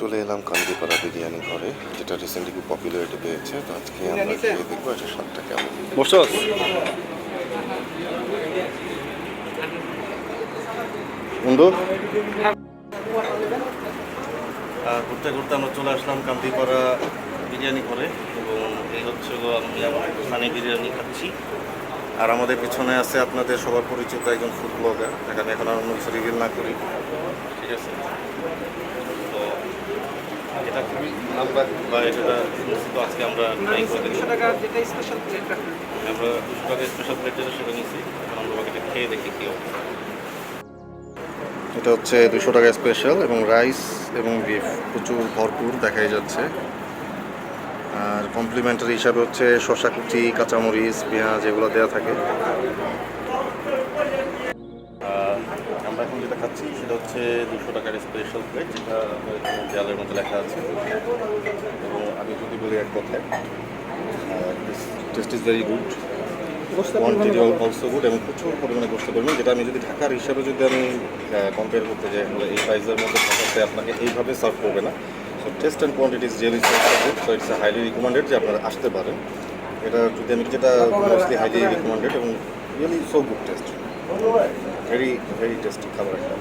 চলে এলাম কান্দিপাড়া বিরিয়ানি ঘরে যেটা রিসেন্টলি খুব পপুলারিটি পেয়েছে। তো আজকে আমরা খেয়ে দেখব এটা স্বাদটা কেমন। বসছ বন্ধু? আর ঘুরতে ঘুরতে আমরা চলে আসলাম কান্দিপাড়া বিরিয়ানি করে এবং এই হচ্ছে আমি আমার স্থানে বিরিয়ানি খাচ্ছি। আর আমাদের পিছনে আছে আপনাদের সবার পরিচিত একজন ফুড ব্লগার এখানে এখন আর অন্য কিছু রিভিল না করি। ঠিক আছে? এটা আজকে আমরা ট্রাই করে দেখি। টাকা যেটা স্পেশাল প্লেট আমরা দুশো টাকা স্পেশাল প্লেট যেটা সেটা নিচ্ছি আমরা বাকিটা খেয়ে দেখি কী অবস্থা। এটা হচ্ছে দুশো টাকা স্পেশাল এবং রাইস এবং বিফ প্রচুর ভরপুর দেখাই যাচ্ছে। আর কমপ্লিমেন্টারি হিসাবে হচ্ছে শসা কুচি কাঁচামরিচ পেঁয়াজ এগুলো দেওয়া থাকে। আমরা এখন যেটা খাচ্ছি সেটা হচ্ছে দুশো টাকার স্পেশাল প্লেট যেটা দেয়ালের মধ্যে লেখা আছে। এবং আমি যদি বলি এক কথায় taste is very good quantity also good এবং প্রচুর পরিমাণে করতে পারবেন যেটা আমি যদি ঢাকার হিসাবে যদি আমি কম্পেয়ার করতে যাই তাহলে এই প্রাইসের মধ্যে ঢাকাতে আপনাকে এইভাবে সার্ভ করবে না। So taste and quantity is really good so it's highly recommended যে আপনারা আসতে পারেন। এটা যদি আমি যেটা মোস্টলি হাইলি রিকমেন্ডেড এবং really so good taste very very tasty খাবার একটা